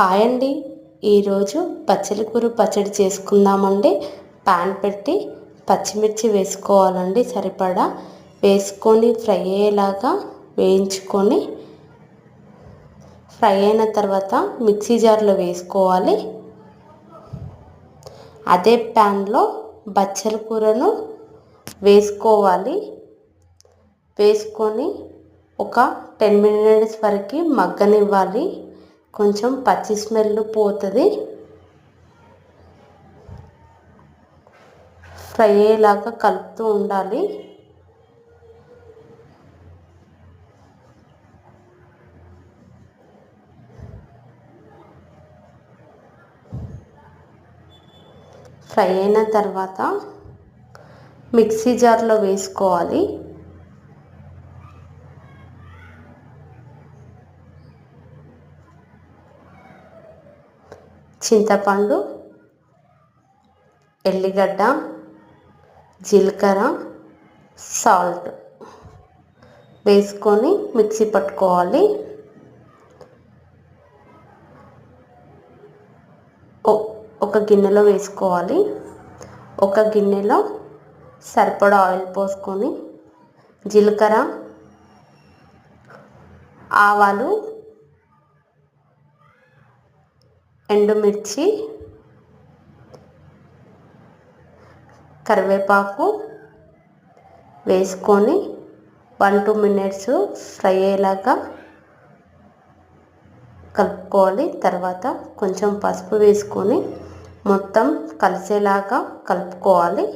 Hi అండి. ఈరోజు పచ్చడి కూర పచ్చడి చేసుకుందామండి. పాన్ పెట్టి పచ్చిమిర్చి వేసుకోవాలండి సరిపడా. వేసుకొని ఫ్రై అయ్యేలాగా వేయించుకొని ఫ్రై అయిన తర్వాత మిక్సీ జార్లో వేసుకోవాలి. అదే ప్యాన్లో బచ్చల కూరను వేసుకోవాలి. వేసుకొని ఒక టెన్ మినిట్స్ వరకు మగ్గనివ్వాలి. కొంచెం పచ్చి స్మెల్ పోతుంది. ఫ్రై అయ్యేలాగా కలుపుతూ ఉండాలి. ఫ్రై అయిన తర్వాత మిక్సీ జార్లో వేసుకోవాలి. చింతపండు ఎల్లిగడ్డ జీలకర్ర సాల్ట్ వేసుకొని మిక్సీ పట్టుకోవాలి. ఒక గిన్నెలో వేసుకోవాలి. ఒక గిన్నెలో సరిపడా ఆయిల్ పోసుకొని జీలకర్ర ఆవాలు ఎండుమిర్చి కరివేపాకు వేసుకొని వన్ టూ మినిట్స్ ఫ్రై అయ్యేలాగా కలుపుకోవాలి. తర్వాత కొంచెం పసుపు వేసుకొని మొత్తం కలిసేలాగా కలుపుకోవాలి.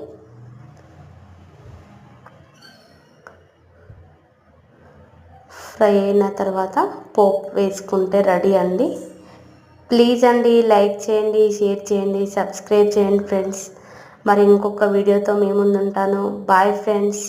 ఫ్రై అయిన తర్వాత పోపు వేసుకుంటే రెడీ అండి. ప్లీజ్ అండి లైక్ చేయండి షేర్ చేయండి సబ్స్క్రైబ్ చేయండి ఫ్రెండ్స్. మరి ఇంకొక వీడియోతో మీ ముందు ఉంటాను బాయ్ ఫ్రెండ్స్.